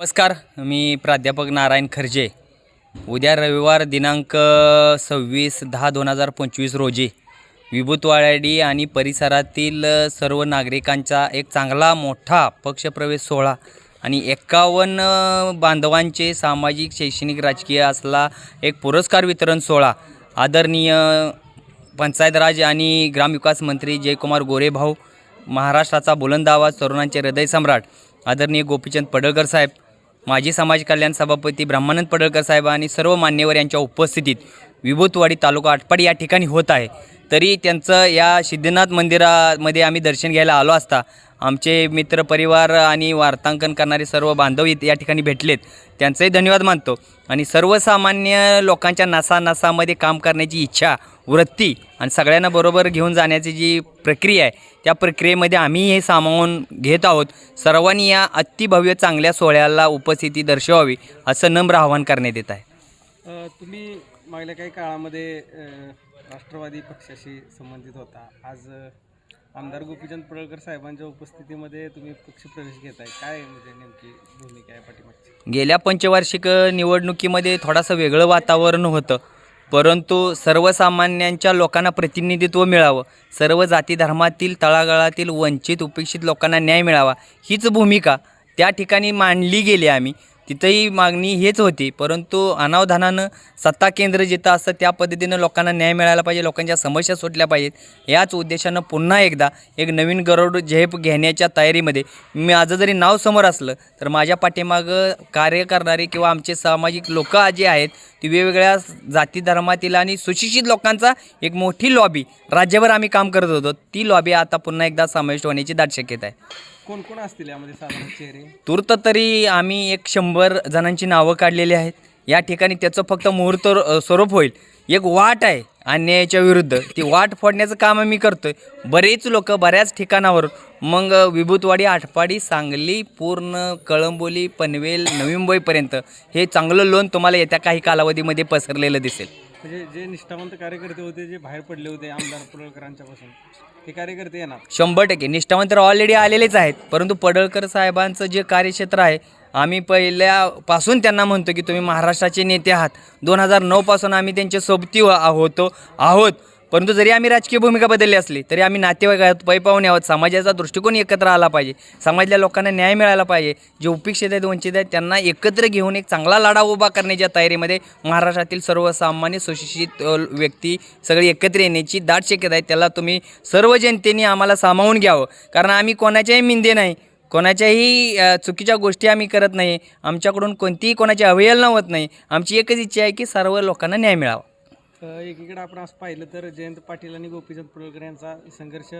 नमस्कार मी प्राध्यापक नारायण खर्जे. उद्या रविवार दिनांक सव्वीस दहा दोन हजार पंचवीस रोजी विभूतवाडी आणि परिसरातील सर्व नागरिकांचा एक चांगला मोठा पक्षप्रवेश सोहळा आणि एकावन्न बांधवांचे सामाजिक शैक्षणिक राजकीय असला एक पुरस्कार वितरण सोहळा. आदरणीय पंचायत राज आणि ग्रामविकास मंत्री जयकुमार गोरेभाऊ महाराष्ट्राचा बुलंद आवाज तरुणांचे हृदय सम्राट आदरणीय गोपीचंद पडळकर साहेब माजी समाज कल्याण सभापती ब्रह्मानंद पडळकर साहेब आणि सर्व मान्यवर यांच्या उपस्थितीत विभूतवाडी तालुका आटपाडी या ठिकाणी होत आहे. तरी त्यांचं या सिद्धनाथ मंदिरामध्ये आम्ही दर्शन घ्यायला आलो असता. आमचे मित्र परिवार आणि वार्तांकन करणारे सर्व बांधव या ठिकाणी भेटलेत. त्यांचंही धन्यवाद मानतो. आणि सर्वसामान्य लोकांच्या नसानसामध्ये काम करण्याची इच्छा वृत्ती आणि सगळ्यांना बरोबर घेऊन जाण्याची जी प्रक्रिया आहे त्या प्रक्रियेमध्ये आम्ही हे सामावून घेत आहोत. सर्वांनी या अतिभव्य चांगल्या सोहळ्याला उपस्थिती दर्शवावी असं नम्र आवाहन करण्यात येत आहे. तुम्ही मागल्या काही काळामध्ये राष्ट्रवादी पक्षाशी संबंधित होता. आज आमदार गोपीचंद पडळकर साहेबांच्या उपस्थितीमध्ये तुम्ही पक्षप्रवेश घेताय. काय म्हणजे नेमकी भूमिका आहे पाठीमागची? गेल्या पंचवार्षिक निवडणुकीमध्ये थोडासं वेगळं वातावरण होतं. परंतु सर्वसामान्यांच्या लोकांना प्रतिनिधित्व मिळावं. सर्व जाती धर्मातील तळागाळातील वंचित उपेक्षित लोकांना न्याय मिळावा. हीच भूमिका त्या ठिकाणी मांडली गेली आम्ही. तिथंही मागणी हेच होती. परंतु अनावधानानं सत्ता केंद्र जिथं असतं त्या पद्धतीनं लोकांना न्याय मिळायला पाहिजे लोकांच्या समस्या सुटल्या पाहिजेत. याच उद्देशानं पुन्हा एकदा एक नवीन गरोड झेप घेण्याच्या तयारीमध्ये मी माझं जरी नाव समोर असलं तर माझ्या पाठीमागं कार्य करणारे किंवा आमचे सामाजिक लोक जे आहेत ती वेगवेगळ्या जाती धर्मातील आणि सुशिक्षित लोकांचा एक मोठी लॉबी राज्यभर आम्ही काम करत होतो. ती लॉबी आता पुन्हा एकदा समाविष्ट होण्याची दाट शक्यता आहे. कोण कोण असतील यामध्ये साधारण चेहरे? तूर्त तरी आम्ही एक शंभर जणांची नावं काढलेली आहेत. या ठिकाणी त्याचं फक्त मुहूर्त अ, स्वरूप होईल. एक वाट आहे अन्यायाच्या विरुद्ध. ती वाट फोडण्याचं काम आम्ही करतोय. बरेच लोक बऱ्याच ठिकाणावर मग विभूतवाडी आटपाडी सांगली पूर्ण कळंबोली पनवेल नवी मुंबईपर्यंत हे चांगलं लोन तुम्हाला येत्या काही कालावधीमध्ये पसरलेलं दिसेल. म्हणजे जे निष्ठावंत कार्यकर्ते होते जे बाहेर पडले होते आमदार पडळकरांच्या पासून ते कार्यकर्ते येणार. शंभर टक्के. निष्ठावंत तर ऑलरेडी आलेलेच आहेत. परंतु पडळकर साहेबांचं जे कार्यक्षेत्र आहे आम्ही पहिल्यापासून त्यांना म्हणतो की तुम्ही महाराष्ट्राचे नेते आहात. दोन हजार नऊपासून आम्ही त्यांच्या सोबती हो- होतो आहोत. परंतु जरी आम्ही राजकीय भूमिका बदलली असली तरी आम्ही नातेवाईक आहोत पै आहोत. समाजाचा दृष्टिकोन एकत्र आला पाहिजे. समाजल्या लोकांना न्याय मिळाला पाहिजे. जे उपेक्षित आहेत वंचित आहेत त्यांना एकत्र घेऊन एक चांगला लढा उभा करण्याच्या तयारीमध्ये महाराष्ट्रातील सर्वसामान्य सुशिक्षित व्यक्ती सगळे एकत्र येण्याची दाट शक्यता आहे. त्याला तुम्ही सर्व जनतेने आम्हाला सामावून घ्यावं. कारण आम्ही कोणाच्याही मिंदे नाही. कोणाच्याही चुकीच्या गोष्टी आम्ही करत नाही. आमच्याकडून कोणतीही कोणाची अवहेलना होत नाही. आमची एकच इच्छा आहे की सर्व लोकांना न्याय मिळावा. एकीकडे आपण असं पाहिलं तर जयंत पाटील आणि गोपीचंद पडळकर यांचा संघर्ष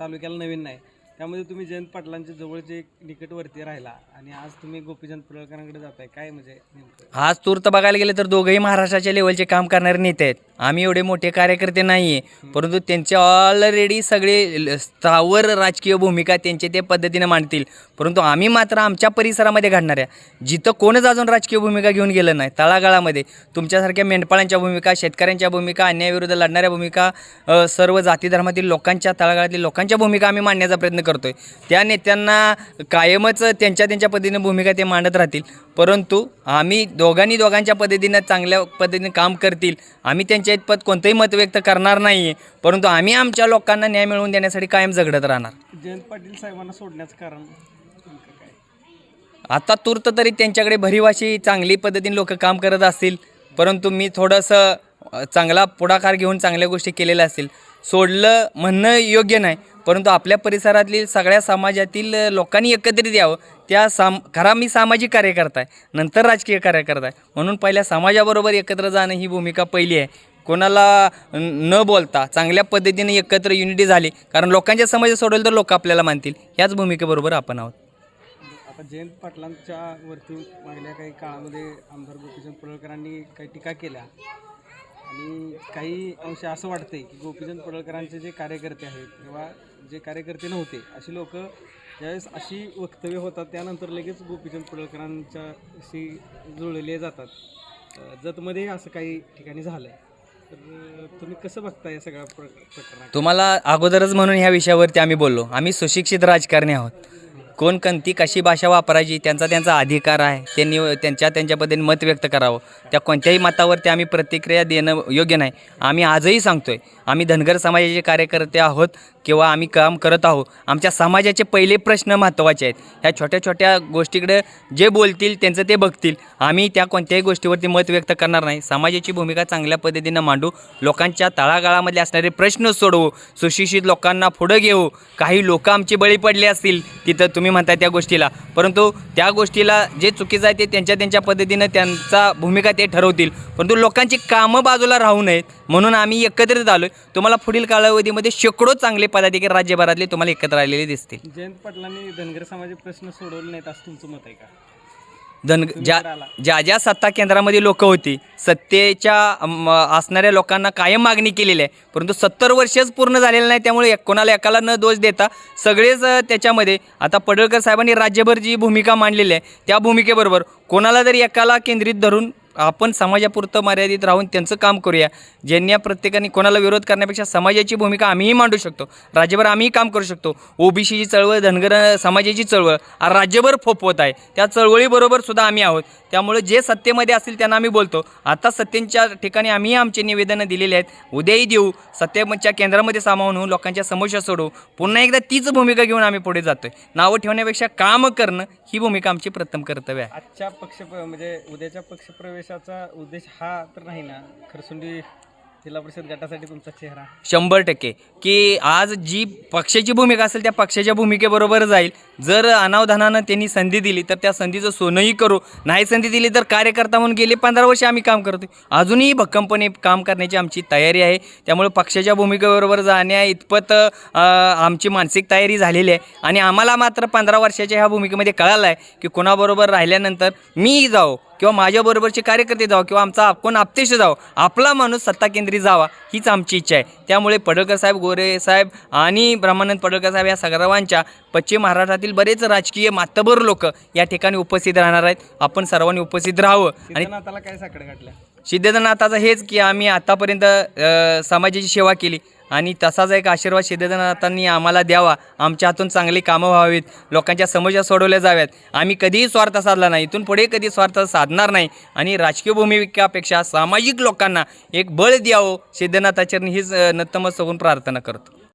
तालुक्याला नवीन नाही. त्यामध्ये तुम्ही जयंत पाटलांच्या जवळचे एक निकटवर्ती राहिला आणि आज तुम्ही गोपीचंद पडळकरांकडे जाताय. काय म्हणजे नेमकं? आज तूर्त बघायला गेलं तर दोघंही महाराष्ट्राच्या लेवलचे काम करणारे नेते आहेत. आम्ही एवढे मोठे कार्यकर्ते नाही आहे परंतु त्यांचे ऑलरेडी सगळे स्थावर राजकीय भूमिका त्यांचे ते पद्धतीने मांडतील. परंतु आम्ही मात्र आमच्या परिसरामध्ये घडणाऱ्या जिथं कोणच अजून राजकीय भूमिका घेऊन गेलं नाही तळागाळामध्ये. तुमच्यासारख्या मेंढपाळांच्या भूमिका शेतकऱ्यांच्या भूमिका अन्यायाविरुद्ध लढणाऱ्या भूमिका सर्व जाती धर्मातील लोकांच्या तळागाळातील लोकांच्या भूमिका आम्ही मांडण्याचा प्रयत्न करतोय. त्या नेत्यांना कायमच त्यांच्या त्यांच्या पद्धतीने भूमिका ते मांडत राहतील. परंतु आम्ही दोघांनी दोघांच्या पद्धतीनं चांगल्या पद्धतीने काम करतील. आम्ही त्यांच्या इतपत कोणतंही मत व्यक्त करणार नाही आहे परंतु आम्ही आमच्या लोकांना न्याय मिळवून देण्यासाठी कायम झगडत राहणार. जयंत पाटील साहेबांना सोडण्याचं कारण? आता तूर्त तरी त्यांच्याकडे भरीवाशी चांगली पद्धतीने लोक काम करत असतील परंतु मी थोडंसं चांगला पुढाकार घेऊन चांगल्या गोष्टी केलेल्या असतील. सोडलं म्हणणं योग्य नाही परंतु आपल्या परिसरातील सगळ्या समाजातील लोकांनी एकत्रित यावं. त्या साम खरा मी सामाजिक कार्यकर्ता आहे नंतर राजकीय कार्यकर्ता आहे. म्हणून पहिल्या समाजाबरोबर एकत्र जाणं ही भूमिका पहिली आहे. कोणाला न बोलता चांगल्या पद्धतीने एकत्र युनिटी झाली कारण लोकांच्या समस्या सोडवलं तर लोक आपल्याला मानतील. ह्याच भूमिकेबरोबर आपण आहोत. जयंत पाटलांच्या वरती मागल्या काही काळामध्ये आमदार गोपीचंद पडळकरांनी काही टीका केल्या. आणि काही अंश असं वाटतंय की गोपीचंद पडळकरांचे जे कार्यकर्ते आहेत किंवा जे कार्यकर्ते नव्हते अशी लोक ज्यावेळेस अशी वक्तव्य होतात त्यानंतर लगेच गोपीचंद पडळकरांच्याशी जुळले जातात. जतमध्ये असं काही ठिकाणी झालं आहे तर तुम्ही कसं बघता या सगळ्या तुम्हाला अगोदरच म्हणून ह्या विषयावरती आम्ही बोललो. आम्ही सुशिक्षित राजकारणी आहोत. कोण कोणती कशी भाषा वापरायची त्यांचा त्यांचा अधिकार आहे. त्यांनी त्यांच्या त्यांच्या पद्धतीने मत व्यक्त करावं. त्या कोणत्याही मतावरती आम्ही प्रतिक्रिया देणं योग्य नाही. आम्ही आजही सांगतो आहे आम्ही धनगर समाजाचे कार्यकर्ते आहोत किंवा आम्ही काम करत आहोत. आमच्या समाजाचे पहिले प्रश्न महत्त्वाचे आहेत. ह्या छोट्या छोट्या गोष्टीकडे जे बोलतील त्यांचं ते बघतील. आम्ही त्या कोणत्याही गोष्टीवरती मत व्यक्त करणार नाही. समाजाची भूमिका चांगल्या पद्धतीनं मांडू लोकांच्या तळागाळामध्ये असणारे प्रश्न सोडवू सुशिक्षित लोकांना पुढं घेऊ. काही लोक आमचे बळी पडले असतील तिथं तुम्ही तुम्ही म्हणताय त्या गोष्टीला. परंतु त्या गोष्टीला जे चुकीचं आहे ते त्यांच्या त्यांच्या पद्धतीनं त्यांचा भूमिका ते ठरवतील. परंतु लोकांची कामं बाजूला राहू नयेत म्हणून आम्ही एकत्रित आलो तुम्हाला पुढील कालावधीमध्ये शेकडो चांगले पदाधिकारी राज्यभरातले तुम्हाला एकत्र आलेले दिसतील. जयंत पाटलांनी धनगर समाजाचे प्रश्न सोडवले नाहीत असं तुमचं मत आहे का? धन ज्या ज्या ज्या सत्ता केंद्रामध्ये लोक होती सत्तेच्या अम, असणाऱ्या लोकांना कायम मागणी केलेली आहे. परंतु सत्तर वर्षच पूर्ण झालेलं नाही त्यामुळे एक- कोणाला एकाला न दोष देता सगळेच त्याच्यामध्ये आता पडळकर साहेबांनी राज्यभर जी भूमिका मांडलेली आहे त्या भूमिकेबरोबर कोणाला जरी एकाला केंद्रित धरून आपण समाजापुरतं मर्यादित राहून त्यांचं काम करूया. ज्यांनी प्रत्येकाने कोणाला विरोध करण्यापेक्षा समाजाची भूमिका आम्हीही मांडू शकतो. राज्यभर आम्हीही काम करू शकतो. ओबीसीची चळवळ धनगर समाजाची चळवळ राज्यभर फोपवत आहे. त्या चळवळीबरोबर सुद्धा आम्ही आहोत. त्यामुळे जे सत्तेमध्ये असतील त्यांना आम्ही बोलतो. आता सत्तेच्या ठिकाणी आम्ही आमचे निवेदनं दिलेले आहेत. उद्याही देऊ. सत्तेच्या केंद्रामध्ये सामावून होऊन लोकांच्या समस्या सोडवू. पुन्हा एकदा तीच भूमिका घेऊन आम्ही पुढे जातोय. नावं ठेवण्यापेक्षा काम करणं ही भूमिका आमची प्रथम कर्तव्य आहे. आजच्या पक्ष म्हणजे उद्याच्या पक्षप्रवेशाचा उद्देश हा तर नाही ना. खरसुंडी जिल्हा परिषद गटासाठी तुमचा चेहरा. शंभर टक्के. की आज जी पक्षाची भूमिका असेल त्या पक्षाच्या भूमिकेबरोबर जाईल. जर अनावधानानं त्यांनी संधी दिली तर त्या संधीचं सोनंही करू. नाही संधी दिली तर कार्यकर्ता म्हणून गेले पंधरा वर्ष आम्ही काम करतो अजूनही भक्कमपणे काम करण्याची आमची तयारी आहे. त्यामुळे पक्षाच्या भूमिकेबरोबर जाण्या इतपत आमची मानसिक तयारी झालेली आहे. आणि आम्हाला मात्र पंधरा वर्षाच्या ह्या भूमिकेमध्ये कळालं आहे की कोणाबरोबर राहिल्यानंतर मीही जाओ किंवा माझ्याबरोबरचे कार्यकर्ते जावं किंवा आमचा कोण आपतेश जावं आपला माणूस सत्ता केंद्री जावा हीच आमची इच्छा आहे. त्यामुळे पडळकर साहेब गोरे साहेब आणि ब्रह्मानंद पडळकर साहेब या सर्वांच्या पश्चिम महाराष्ट्रातील बरेच राजकीय मातबर लोक या ठिकाणी उपस्थित राहणार आहेत. आपण सर्वांनी उपस्थित राहावं. आणि सिद्धनाथाला काय साकडे घातल्या सिद्धनाथाचं हेच की आम्ही आतापर्यंत समाजाची सेवा केली. आणि तसाच एक आशीर्वाद सिद्धनाथांनी आम्हाला द्यावा. आमच्या हातून चांगली कामं व्हावीत. लोकांच्या समस्या सोडवल्या जाव्यात. आम्ही कधीही स्वार्थ साधला नाही. इथून पुढे कधी स्वार्थ साधणार नाही. आणि राजकीय भूमिकेपेक्षा सामाजिक लोकांना एक बळ द्यावं. सिद्धनाथाचरणी हीच नतमस्तकून प्रार्थना करतो.